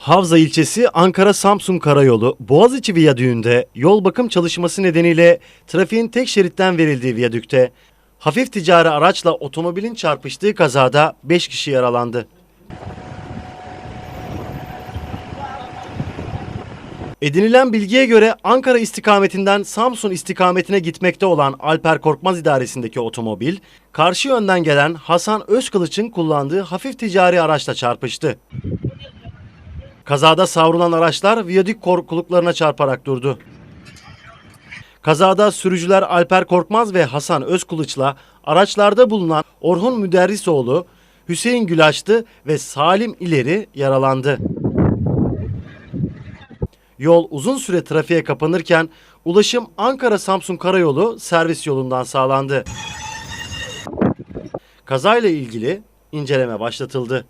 Havza ilçesi Ankara-Samsun Karayolu Boğaziçi Viyadüğü'nde yol bakım çalışması nedeniyle trafiğin tek şeritten verildiği viyadükte hafif ticari araçla otomobilin çarpıştığı kazada 5 kişi yaralandı. Edinilen bilgiye göre Ankara istikametinden Samsun istikametine gitmekte olan Alper Korkmaz idaresindeki otomobil, karşı yönden gelen Hasan Özkılıç'ın kullandığı hafif ticari araçla çarpıştı. Kazada savrulan araçlar viyadük korkuluklarına çarparak durdu. Kazada sürücüler Alper Korkmaz ve Hasan Özkılıç'la araçlarda bulunan Orhun Müderrisoğlu, Hüseyin Gülaştı ve Salim İleri yaralandı. Yol uzun süre trafiğe kapanırken ulaşım Ankara-Samsun Karayolu servis yolundan sağlandı. Kazayla ilgili inceleme başlatıldı.